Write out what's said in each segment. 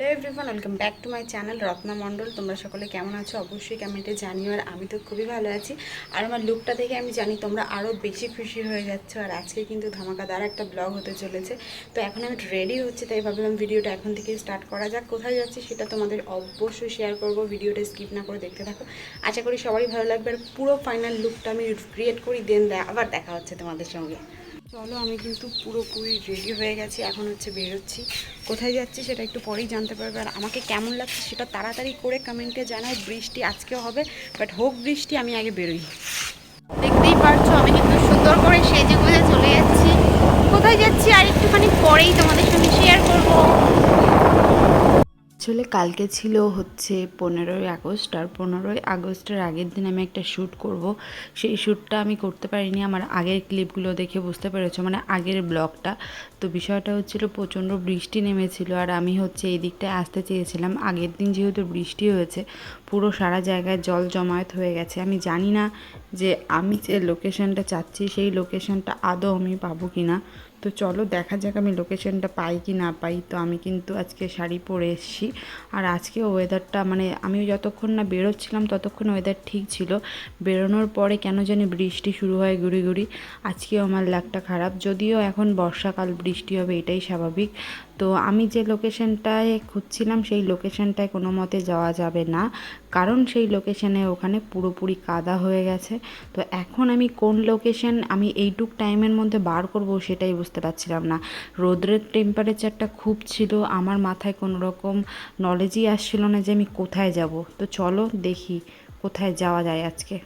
Hello everyone welcome back to my channel Ratna Mondal তোমরা সকলে কেমন আছো? অবশ্যই কমেন্টে জানিও আর আমি তো খুবই ভালো আছি। আর আমার লুকটা দেখে আমি জানি তোমরা আরও বেশি খুশি হয়ে যাচ্ছ। আর আজকে কিন্তু ধামাকাদার একটা ব্লগ হতে চলেছে। তো এখন আমি রেডি হচ্ছে, তাই ভাবলাম ভিডিওটা এখন থেকে স্টার্ট করা যাক। কোথায় যাচ্ছি সেটা তোমাদের অবশ্যই শেয়ার করব। ভিডিওটা স্কিপ না করে দেখতে থাকো। আশা করি সবারই ভালো লাগবে। আর পুরো ফাইনাল লুকটা আমি ক্রিয়েট করি দেন আবার দেখা হচ্ছে তোমাদের সঙ্গে। চলো, আমি কিন্তু পুরোপুরি রেডি হয়ে গেছি, এখন হচ্ছে বেরোচ্ছি। কোথায় যাচ্ছি সেটা একটু পরেই জানতে পারবে। আর আমাকে কেমন লাগছে সেটা তাড়াতাড়ি করে কমেন্টে জানাও, বৃষ্টি আজকেও হবে বাট হোক বৃষ্টি, আমি আগে বেরোই। দেখতেই পারছ, আমি কিন্তু সুন্দর করে সেজে গুজে চলে যাচ্ছি। কোথায় যাচ্ছি আর একটুখানি পরেই তোমাদের সঙ্গে শেয়ার করব। আসলে কালকে ছিল হচ্ছে পনেরোই আগস্ট আর পনেরোই আগস্টের আগের দিন আমি একটা শ্যুট করব। সেই শ্যুটটা আমি করতে পারিনি, আমার আগের ক্লিপগুলো দেখে বুঝতে পেরেছ মানে আগের ব্লগটা। তো বিষয়টা হচ্ছিল প্রচণ্ড বৃষ্টি নেমেছিল আর আমি হচ্ছে এই দিকটায় আসতে চেয়েছিলাম। আগের দিন যেহেতু বৃষ্টি হয়েছে, পুরো সারা জায়গায় জল জমায়েত হয়ে গেছে। আমি জানি না যে আমি যে লোকেশনটা চাচ্ছি, সেই লোকেশনটা আদৌ আমি পাবো কি না তো চলো দেখা যাক আমি লোকেশনটা পাই কি না পাই। তো আমি কিন্তু আজকে শাড়ি পরে এসেছি। আর আজকে ওয়েদারটা মানে আমি যতক্ষণ না বেরোচ্ছিলাম ততক্ষণ ওয়েদার ঠিক ছিল। বেরোনোর পরে কেন জানি বৃষ্টি শুরু হয় গুড়ি গুড়ি। আজকেও আমার লাকটা খারাপ। যদিও এখন বর্ষাকাল, বৃষ্টি হবে, এটাই স্বাভাবিক। তো আমি যে লোকেশনটায় খুঁজছিলাম, সেই লোকেশনটায় কোনো মতে যাওয়া যাবে না। কারণ সেই লোকেশনে ওখানে পুরোপুরি কাদা হয়ে গেছে। তো এখন আমি কোন লোকেশন আমি এইটুক টাইমের মধ্যে বার করব সেটাই বুঝতে পারছিলাম না। রোদ্রের টেম্পারেচারটা খুব ছিল, আমার মাথায় কোনো রকম নলেজই আসছিল না যে আমি কোথায় যাব। তো চলো দেখি কোথায় যাওয়া যায় আজকে।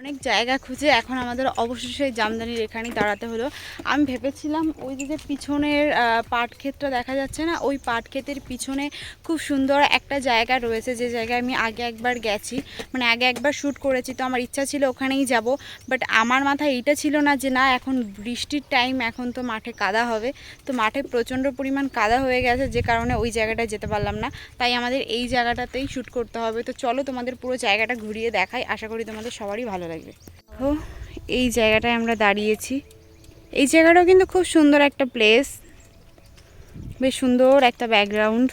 অনেক জায়গা খুঁজে এখন আমাদের অবশেষে জামদানির এখানেই দাঁড়াতে হলো। আমি ভেবেছিলাম ওই যে পিছনের পাট ক্ষেতটা দেখা যাচ্ছে না, ওই পাট ক্ষেতের পিছনে খুব সুন্দর একটা জায়গা রয়েছে। যে জায়গায় আমি আগে একবার গেছি মানে আগে একবার শ্যুট করেছি, তো আমার ইচ্ছা ছিল ওখানেই যাব। বাট আমার মাথায় এইটা ছিল না যে না, এখন বৃষ্টির টাইম এখন তো মাঠে কাদা হবে। তো মাঠে প্রচণ্ড পরিমাণ কাদা হয়ে গেছে, যে কারণে ওই জায়গাটায় যেতে পারলাম না। তাই আমাদের এই জায়গাটাতেই শ্যুট করতে হবে। তো চলো তোমাদের পুরো জায়গাটা ঘুরিয়ে দেখাই। আশা করি তোমাদের সবারই ভালো লাগবে। ও এই জায়গাটায় আমরা দাঁড়িয়েছি। এই জায়গাটাও কিন্তু খুব সুন্দর একটা প্লেস বেশ সুন্দর একটা ব্যাকগ্রাউন্ড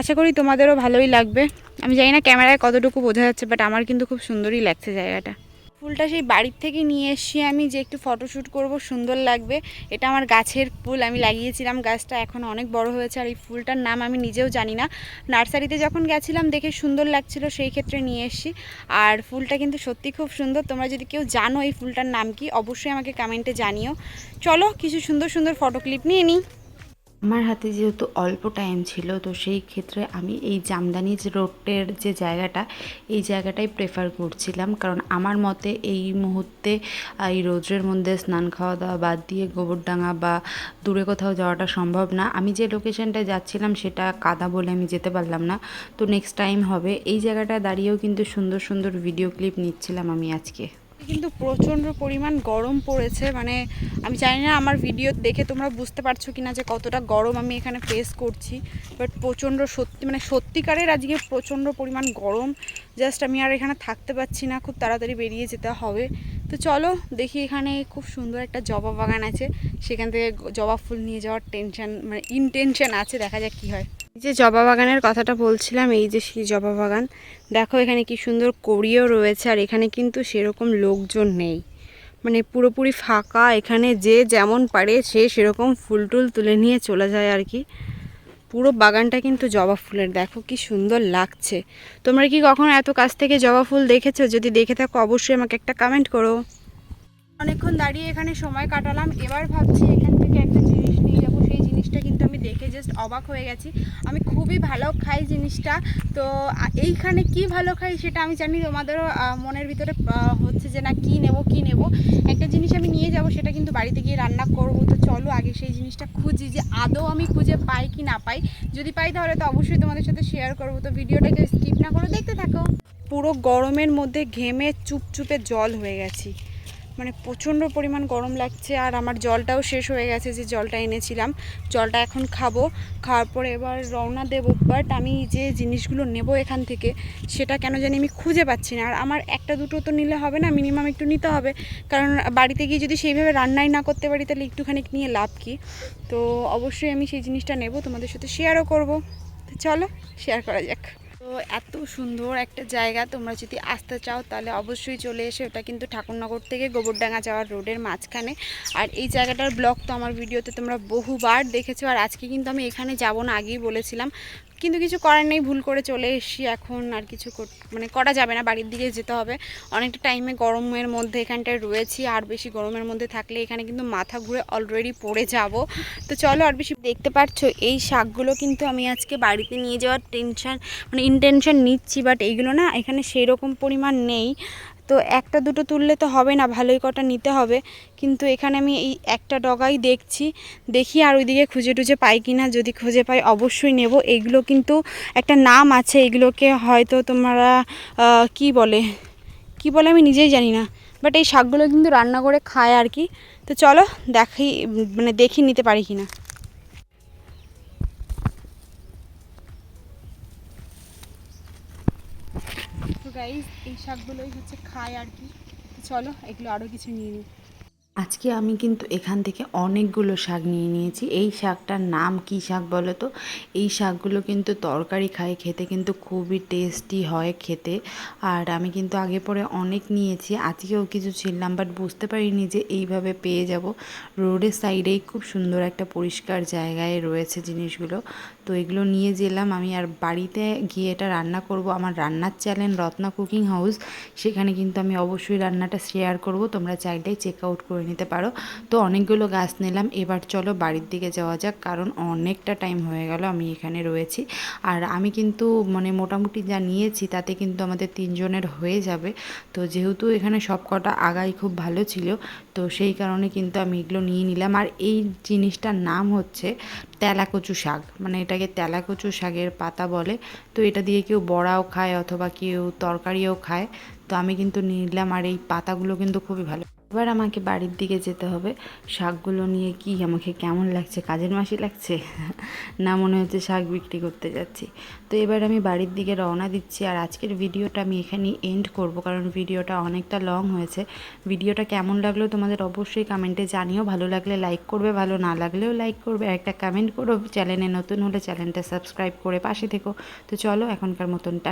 আশা করি তোমাদেরও ভালোই লাগবে। আমি জানি না ক্যামেরায় কতটুকু বোঝা যাচ্ছে বাট আমার কিন্তু খুব সুন্দরই লাগছে জায়গাটা। ফুলটা সেই বাড়ির থেকে নিয়ে এসছি আমি যে একটু ফটোশ্যুট করব, সুন্দর লাগবে। এটা আমার গাছের ফুল, আমি লাগিয়েছিলাম গাছটা, এখন অনেক বড় হয়েছে আর এই ফুলটার নাম আমি নিজেও জানি না। নার্সারিতে যখন গেছিলাম, দেখে সুন্দর লাগছিল, সেই ক্ষেত্রে নিয়ে এসছি। আর ফুলটা কিন্তু সত্যি খুব সুন্দর। তোমরা যদি কেউ জানো এই ফুলটার নাম কি, অবশ্যই আমাকে কমেন্টে জানিও। চলো, কিছু সুন্দর সুন্দর ফটো ক্লিপ নিয়ে নিই। আমার হাতে যেহেতু অল্প টাইম ছিল, তো সেই ক্ষেত্রে আমি এই জামদানি রোডের যে জায়গাটা, এই জায়গাটাই প্রেফার করছিলাম। কারণ আমার মতে এই মুহূর্তে এই রোদ্রের মধ্যে স্নান খাওয়া দাওয়া বাদ দিয়ে গোবরডাঙ্গা বা দূরে কোথাও যাওয়াটা সম্ভব না। আমি যে লোকেশনটায় যাচ্ছিলাম সেটা কাদা বলে আমি যেতে পারলাম না। তো নেক্সট টাইম হবে। এই জায়গাটা দাঁড়িয়েও কিন্তু সুন্দর সুন্দর ভিডিও ক্লিপ নিচ্ছিলাম আমি আজকে। কিন্তু প্রচণ্ড পরিমাণ গরম পড়েছে। মানে আমি জানি না আমার ভিডিও দেখে তোমরা বুঝতে পারছ কিনা যে কতটা গরম আমি এখানে ফেস করছি। বাট প্রচণ্ড সত্যি মানে সত্যিকারের আজকে প্রচণ্ড পরিমাণ গরম। জাস্ট আমি আর এখানে থাকতে পারছি না, খুব তাড়াতাড়ি বেরিয়ে যেতে হবে। তো চলো দেখি এখানে খুব সুন্দর একটা জবা বাগান আছে। সেখান থেকে জবা ফুল নিয়ে যাওয়ার টেনশন মানে ইনটেনশন আছে, দেখা যাক কী হয়। যে জবা বাগানের কথাটা বলছিলাম, এই যে সেই জবা বাগান। দেখো এখানে কি সুন্দর কড়িও রয়েছে, আর এখানে কিন্তু সেরকম লোকজন নেই। মানে পুরোপুরি ফাঁকা, এখানে যে যেমন পারে সে সেরকম ফুল টুল তুলে নিয়ে চলে যায় আর কি। পুরো বাগানটা কিন্তু জবা ফুলের, দেখো কি সুন্দর লাগছে। তোমরা কি কখনো এত কাছ থেকে জবা ফুল দেখেছ? যদি দেখে থাকো, অবশ্যই আমাকে একটা কমেন্ট করো। অনেকক্ষণ দাঁড়িয়ে এখানে সময় কাটালাম, এবার ভাবছি এখান থেকে একটা জিনিস নিয়ে যাব সেই জিনিসটা কিন্তু আমি দেখে জাস্ট অবাক হয়ে গেছি। আমি খুবই ভালো খাই জিনিসটা। তো এইখানে কি ভালো খাই সেটা আমি জানি, তোমাদেরও মনের ভিতরে হচ্ছে যে না, কি নেব কি নেব? একটা জিনিস আমি নিয়ে যাব, সেটা কিন্তু বাড়িতে গিয়ে রান্না করব। তো চলো, আগে সেই জিনিসটা খুঁজি যে আদৌ আমি খুঁজে পাই কি না পাই। যদি পাই তাহলে তো অবশ্যই তোমাদের সাথে শেয়ার করব। তো ভিডিওটাকে স্কিপ না করে দেখতে থাকো। পুরো গরমের মধ্যে ঘেমে চুপচুপে জল হয়ে গেছি। মানে প্রচণ্ড পরিমাণ গরম লাগছে আর আমার জলটাও শেষ হয়ে গেছে যে জলটা এনেছিলাম। জলটা এখন খাব। খাওয়ার পরে এবার রওনা দেবো বাট আমি যে জিনিসগুলো নেব এখান থেকে, সেটা কেন জানি আমি খুঁজে পাচ্ছি না। আর আমার একটা দুটো তো নিলে হবে না মিনিমাম একটু নিতে হবে। কারণ বাড়িতে গিয়ে যদি সেইভাবে রান্নাই না করতে পারি, তাহলে একটুখানি নিয়ে লাভ কি? তো অবশ্যই আমি সেই জিনিসটা নেব, তোমাদের সাথে শেয়ারও করব। তো চলো শেয়ার করা যাক। তো এত সুন্দর একটা জায়গা। তোমরা যদি আসতে চাও তাহলে অবশ্যই চলে এসে। ওটা কিন্তু ঠাকুরনগর থেকে গোবরডাঙ্গা যাওয়ার রোডের মাঝখানে। আর এই জায়গাটার ব্লগ তো আমার ভিডিওতে তোমরা বহুবার দেখেছ। আর আজকে কিন্তু আমি এখানে যাব না, আগেই বলেছিলাম। কিন্তু কিছু করার নেই, ভুল করে চলে এসেছি এখন, আর কিছু মানে করা যাবে না, বাড়ির দিকে যেতে হবে। অনেকটা টাইমে গরমের মধ্যে এখানটায় রয়েছি, আর বেশি গরমের মধ্যে থাকলে এখানে কিন্তু মাথা ঘুরে অলরেডি পড়ে যাব। তো চলো আর বেশি, দেখতে পাচ্ছ, এই শাকগুলো কিন্তু আমি আজকে বাড়িতে নিয়ে যাওয়ার টেনশন মানে ইন্টেনশন নিচ্ছি বাট এইগুলো না এখানে সেই রকম পরিমাণ নেই। তো একটা দুটো তুললে তো হবে না, ভালোই কটা নিতে হবে। কিন্তু এখানে আমি এই একটা ডগাই দেখছি, দেখি আর ওইদিকে খুঁজে টুজে পাই কি না যদি খুঁজে পাই অবশ্যই নেব। এইগুলো কিন্তু একটা নাম আছে, এগুলোকে হয়তো তোমরা কি বলে কি বলে আমি নিজেই জানি না। বাট এই শাকগুলো কিন্তু রান্না করে খায় আর কি। তো চলো দেখি মানে দেখি নিতে পারি কি না গাইজ এই শাকগুলোই হচ্ছে খায় আর কি। চলো এগুলো আরও কিছু নিয়ে নিই। আজকে আমি কিন্তু এখান থেকে অনেকগুলো শাক নিয়ে নিয়েছি। এই শাকটার নাম কি শাক বলো তো? এই শাকগুলো কিন্তু তরকারি খায়, খেতে কিন্তু খুবই টেস্টি হয় খেতে। আর আমি কিন্তু আগে পরে অনেক নিয়েছি, আজকেও কিছু ছিলাম বাট বুঝতে পারিনি যে এইভাবে পেয়ে যাব। রোডের সাইডেই খুব সুন্দর একটা পরিষ্কার জায়গায় রয়েছে জিনিসগুলো। তো এগুলো নিয়ে গেলাম আমি, আর বাড়িতে গিয়ে এটা রান্না করব। আমার রান্নার চ্যানেল রত্না কুকিং হাউস, সেখানে কিন্তু আমি অবশ্যই রান্নাটা শেয়ার করব। তোমরা চাইলেই চেক আউট করে নিতে পারো। তো অনেকগুলো গাছ নিলাম। এবার চলো বাড়ির দিকে যাওয়া যাক, কারণ অনেকটা টাইম হয়ে গেল আমি এখানে রয়েছি। আর আমি কিন্তু মানে মোটামুটি যা নিয়েছি, তাতে কিন্তু আমাদের তিনজনের হয়ে যাবে। তো যেহেতু এখানে সব কটা আগাই খুব ভালো ছিল, তো সেই কারণে কিন্তু আমি এগুলো নিয়ে নিলাম। আর এই জিনিসটার নাম হচ্ছে তেলাকচু শাক। মানে এটাকে তেলাকচু শাকের পাতা বলে। তো এটা দিয়ে কেউ বড়াও খায় অথবা কেউ তরকারিও খায়। তো আমি কিন্তু নিলাম আর এই পাতাগুলো কিন্তু খুবই ভালো। এবার আমাকে বাড়ির দিকে যেতে হবে। শাকগুলো নিয়ে কি আমাকে কেমন লাগছে? কাজের মাসি লাগছে? না মনে হচ্ছে শাক বিক্রি করতে যাচ্ছি। তো এবার আমি বাড়ির দিকে রওনা দিচ্ছি আর আজকের ভিডিওটা আমি এখানেই এন্ড করব কারণ ভিডিওটা অনেকটা লং হয়েছে। ভিডিওটা কেমন লাগল তোমাদের অবশ্যই কমেন্টে জানিও। ভালো লাগলে লাইক করবে, ভালো না লাগলেও লাইক করবে। আর একটা কমেন্ট করো চ্যানেলে নতুন হলে চ্যানেলটা সাবস্ক্রাইব করে পাশে থেকো। তো চলো এখনকার মতন টা